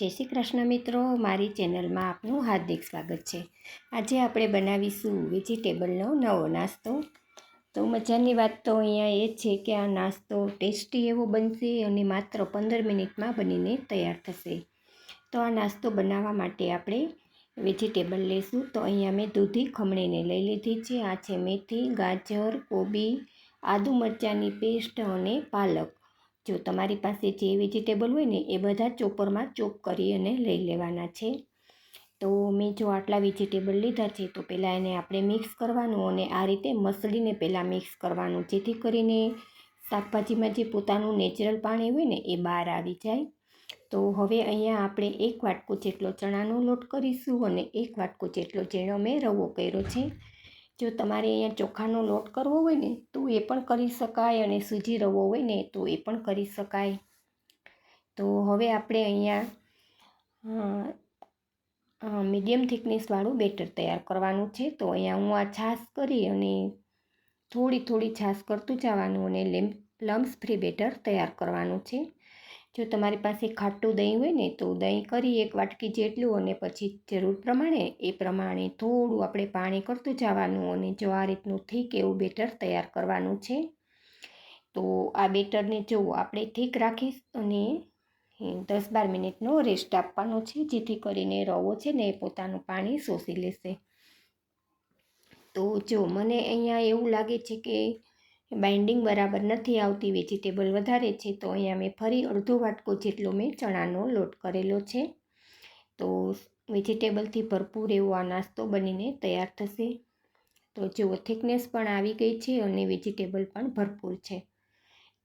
જય શ્રી કૃષ્ણ મિત્રો, મારી ચેનલમાં આપનું હાર્દિક સ્વાગત છે. આજે આપણે બનાવીશું વેજીટેબલનો નવો નાસ્તો. તો મજાની વાત તો અહીંયા એ છે કે આ નાસ્તો ટેસ્ટી એવો બનશે અને માત્ર પંદર મિનિટમાં બનીને તૈયાર થશે. તો આ નાસ્તો બનાવવા માટે આપણે વેજીટેબલ લઈશું તો અહીંયા મેં દૂધી ખમણીને લઈ લીધી છે. આ છે મેથી, ગાજર, કોબી, આદુ મરચાંની પેસ્ટ અને પાલક. જો તમારી પાસે જે વેજીટેબલ હોય ને, એ બધા ચોપરમાં ચોપ કરી અને લઈ લેવાના છે. તો મેં જો આટલા વેજીટેબલ લીધા છે, તો પહેલાં એને આપણે મિક્સ કરવાનું અને આ રીતે મસળીને પહેલાં મિક્સ કરવાનું, જેથી કરીને શાકભાજીમાં જે પોતાનું નેચરલ પાણી હોય ને, એ બહાર આવી જાય. તો હવે અહીંયા આપણે એક વાટકો જેટલો ચણાનો લોટ કરીશું અને એક વાટકો જેટલો ઝીણો મેં રવો કર્યો છે. જો તમારે અહીંયા ચોખાનો લોટ કરવો હોય ને, તો એ પણ કરી શકાય અને સૂજી રવો હોય ને, તો એ પણ કરી શકાય. તો હવે આપણે અહીંયા મીડિયમ થિકનેસવાળું બેટર તૈયાર કરવાનું છે. તો અહીંયા હું આ છાશ કરી અને થોડી થોડી છાશ કરતું જવાનું અને લેમ્પ લમ્સ ફ્રી બેટર તૈયાર કરવાનું છે. જો તમારી પાસે ખાટું દહીં હોય ને, તો દહીં કરી એક વાટકી જેટલું અને પછી જરૂર પ્રમાણે એ પ્રમાણે થોડું આપણે પાણી કરતું જવાનું અને જો આ રીતનું થીક એવું બેટર તૈયાર કરવાનું છે, તો આ બેટરને જો આપણે થીક રાખીશ અને દસ બાર મિનિટનો રેસ્ટ આપવાનો છે, જેથી કરીને રવો છે ને એ પોતાનું પાણી શોષી લેશે. તો જો મને અહીંયા એવું લાગે છે કે બાઇન્ડિંગ બરાબર નથી આવતી વેજીટેબલ વધારે છે, તો અહીંયા મેં ફરી અડધો વાટકો જેટલો મેં ચણાનો લોટ કરેલો છે. તો વેજીટેબલથી ભરપૂર એવો આ નાસ્તો બનીને તૈયાર થશે. તો જુઓ થિકનેસ પણ આવી ગઈ છે અને વેજીટેબલ પણ ભરપૂર છે.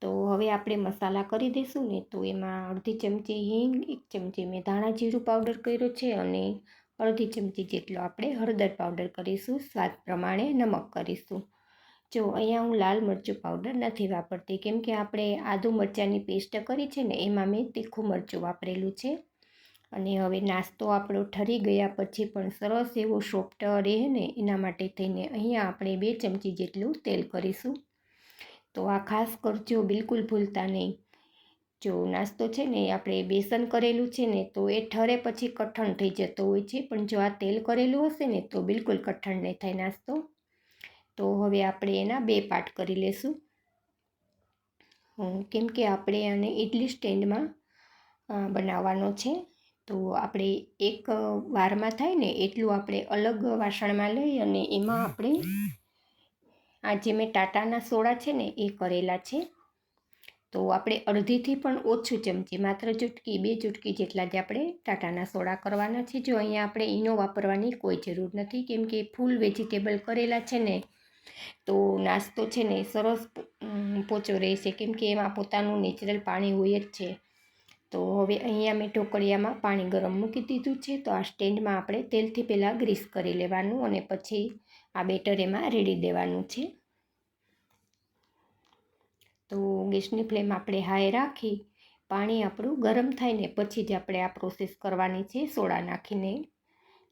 તો હવે આપણે મસાલા કરી દઈશું ને તો એમાં અડધી ચમચી હિંગ, એક ચમચી મેં ધાણા જીરું પાવડર કર્યો છે અને અડધી ચમચી જેટલો આપણે હળદર પાવડર કરીશું. સ્વાદ પ્રમાણે નમક કરીશું. જો અહીંયા હું લાલ મરચું પાવડર નથી વાપરતી, કેમ કે આપણે આદુ મરચાંની પેસ્ટ કરી છે ને, એમાં મેં તીખું મરચું વાપરેલું છે. અને હવે નાસ્તો આપણો ઠરી ગયા પછી પણ સરસ એવો સોફ્ટ રહે ને, એના માટે થઈને અહીંયા આપણે બે ચમચી જેટલું તેલ કરીશું. તો આ ખાસ કરજો, બિલકુલ ભૂલતા નહીં. જો નાસ્તો છે ને આપણે બેસન કરેલું છે ને, તો એ ઠરે પછી કઠણ થઈ જતો હોય છે, પણ જો આ તેલ કરેલું હશે ને, તો બિલકુલ કઠણ નહીં થાય નાસ્તો. તો હવે આપણે એના બે પાર્ટ કરી લેશું. કેમ કે આપણે આને ઇડલી સ્ટેન્ડમાં બનાવવાનો છે. તો આપણે એક વારમાં થાય ને એટલું આપણે અલગ વાસણમાં લઈ અને એમાં આપણે આ જે મેં ટાટાના સોડા છે ને એ કરેલા છે. તો આપણે અડધીથી પણ ઓછું ચમચી, માત્ર ચૂટકી, બે ચૂટકી જેટલા જ આપણે ટાટાના સોડા કરવાના છે. જો અહીંયા આપણે ઈનો વાપરવાની કોઈ જરૂર નથી, કેમ કે ફૂલ વેજીટેબલ કરેલા છે ને તો નાસ્તો છે ને સરસ પોચો રહેશે. કેમ કે એમાં પોતાનું નેચરલ પાણી હોય જ છે. તો હવે અહીંયા મેં ઢોકળિયામાં પાણી ગરમ મૂકી દીધું છે. તો આ સ્ટેન્ડમાં આપણે તેલથી પહેલાં ગ્રીસ કરી લેવાનું અને પછી આ બેટર એમાં રેડી દેવાનું છે. તો ગેસની ફ્લેમ આપણે હાઈ રાખી, પાણી આપણું ગરમ થાય ને પછી જ આપણે આ પ્રોસેસ કરવાની છે સોડા નાખીને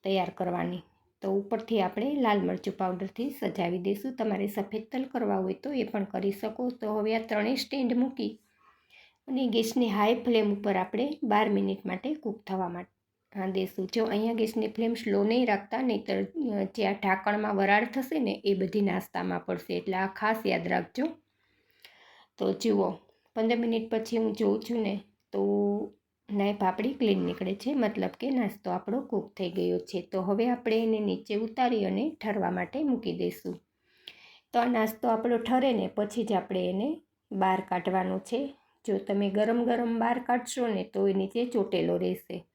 તૈયાર કરવાની. તો ઉપરથી આપણે લાલ મરચું પાવડરથી સજાવી દઈશું. તમારે સફેદ તલ કરવા હોય તો એ પણ કરી શકો. તો હવે આ ત્રણેય સ્ટેન્ડ મૂકી અને ગેસની હાઈ ફ્લેમ ઉપર આપણે બાર મિનિટ માટે કૂક થવા માટે દઈશું જો અહીંયા ગેસની ફ્લેમ સ્લો નહીં રાખતા, નહીંતર જે આ ઢાંકણમાં વરાળ થશે ને, એ બધી નાસ્તામાં પડશે. એટલે આ ખાસ યાદ રાખજો. તો જુઓ, પંદર મિનિટ પછી હું જોઉં છું ને, તો નાય પાપડી ક્લીન નીકળે છે, મતલબ કે નાસ્તો આપણો કૂક થઈ ગયો છે. તો હવે આપણે એને નીચે ઉતારી અને ઠરવા માટે મૂકી દઈશું. તો આ નાસ્તો આપણો ઠરે ને પછી જ આપણે એને બહાર કાઢવાનો છે. જો તમે ગરમ ગરમ બહાર કાઢશો ને તો એ નીચે ચોટેલો રહેશે.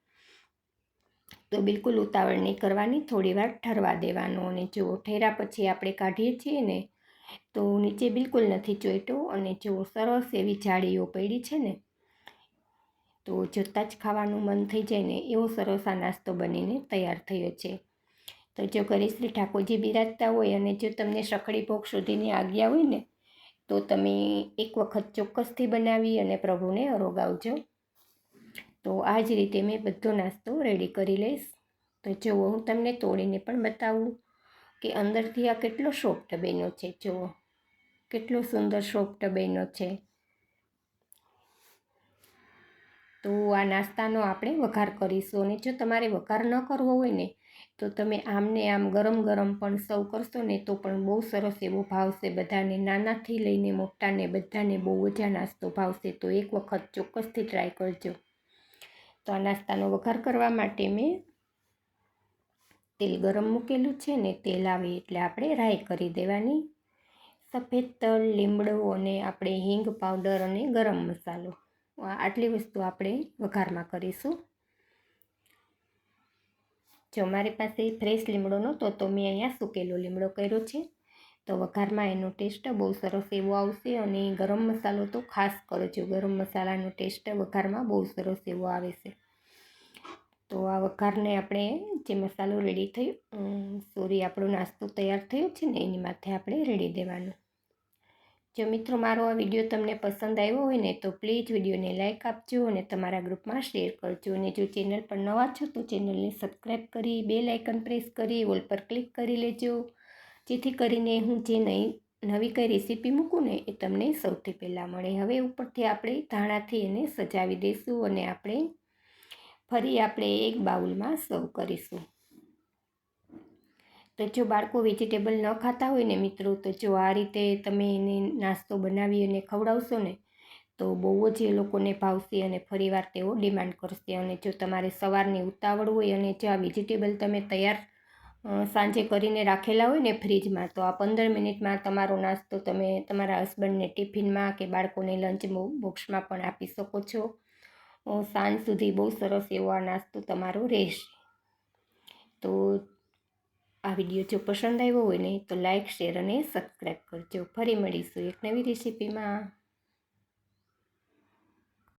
તો બિલકુલ ઉતાવળ નહીં કરવાની, થોડી વાર ઠરવા દેવાનો. અને જો ઠેરા પછી આપણે કાઢીએ છીએ ને, તો નીચે બિલકુલ નથી ચોઈટો. અને જો સરસ એવી જાળીઓ પડી છે ને તો જોતાં જ ખાવાનું મન થઈ જાય ને એવો સરસ આ નાસ્તો બનીને તૈયાર થયો છે. તો જો ઘરે ઠાકોરજી બિરાજતા હોય અને જો તમને સખડી ભોગ સુધીની આજ્ઞા હોય ને, તો તમે એક વખત ચોક્કસથી બનાવી અને પ્રભુને અરોગાવજો. તો આ જ રીતે મેં બધો નાસ્તો રેડી કરી લઈશ. તો જુઓ, હું તમને તોડીને પણ બતાવું કે અંદરથી આ કેટલો સોફ્ટ બન્યો છે. જુઓ, કેટલો સુંદર સોફ્ટ બન્યો છે. તો આ નાસ્તાનો આપણે વઘાર કરીશું અને જો તમારે વઘાર ન કરવો હોય ને, તો તમે આમને આમ ગરમ ગરમ પણ સર્વ કરશો ને, તો પણ બહુ સરસ એવો ભાવશે બધાને નાનાથી લઈને મોટાને બધાને બહુ જ નાસ્તો ભાવશે તો એક વખત ચોક્કસથી ટ્રાય કરજો. તો આ નાસ્તાનો વઘાર કરવા માટે મેં તેલ ગરમ મૂકેલું છે ને, તેલ આવે એટલે આપણે રાઈ કરી દેવાની. સફેદ તલ, લીમડો અને આપણે હિંગ પાવડર અને ગરમ મસાલો. આટલી વસ્તુ આપણે વઘારમાં કરીશું. જો મારી પાસે ફ્રેશ લીમડો નહોતો, તો મેં અહીંયા સૂકેલો લીમડો કર્યો છે. તો વઘારમાં એનો ટેસ્ટ બહુ સરસ એવો આવશે અને ગરમ મસાલો તો ખાસ કરજો ગરમ મસાલાનો ટેસ્ટ વઘારમાં બહુ સરસ એવો આવે છે. તો આ વઘારને આપણે જે મસાલો રેડી થયો સોરી આપણો નાસ્તો તૈયાર થયો છે ને, એની માથે આપણે રેડી દેવાનું. જો મિત્રો, મારો આ વીડિયો તમને પસંદ આવ્યો હોય ને, તો પ્લીઝ વિડીયોને લાઇક આપજો અને તમારા ગ્રુપમાં શેર કરજો. અને જો ચેનલ પર નવા છો, તો ચેનલને સબસ્ક્રાઈબ કરી બે લાઇકન પ્રેસ કરી, ઓલ પર ક્લિક કરી લેજો. જેથી કરીને હું જે નહીં નવી કઈ રેસીપી મૂકું ને, એ તમને સૌથી પહેલાં મળે. હવે ઉપરથી આપણે ધાણાથી એને સજાવી દઈશું અને આપણે ફરી આપણે એક બાઉલમાં સર્વ કરીશું. તો જો બાળકો વેજીટેબલ ન ખાતા હોય ને મિત્રો, તો જો આ રીતે તમે એને નાસ્તો બનાવી અને ખવડાવશો ને, તો બહુ જ એ લોકોને ભાવશે અને ફરીવાર તેઓ ડિમાન્ડ કરશે. અને જો તમારે સવારની ઉતાવળ હોય અને જો આ વેજીટેબલ તમે તૈયાર સાંજે કરીને રાખેલા હોય ને ફ્રીજમાં, તો આ પંદર મિનિટમાં તમારો નાસ્તો તમે તમારા હસબન્ડને ટિફિનમાં કે બાળકોને લંચ બોક્સમાં પણ આપી શકો છો. સાંજ સુધી બહુ સરસ એવો આ નાસ્તો તમારો રહેશે. તો આ વીડિયો જો પસંદ આવ્યો હોય ને તો લાઇક શેર અને સબસ્ક્રાઈબ કરજો. ફરી મળીશું એક નવી રેસીપીમાં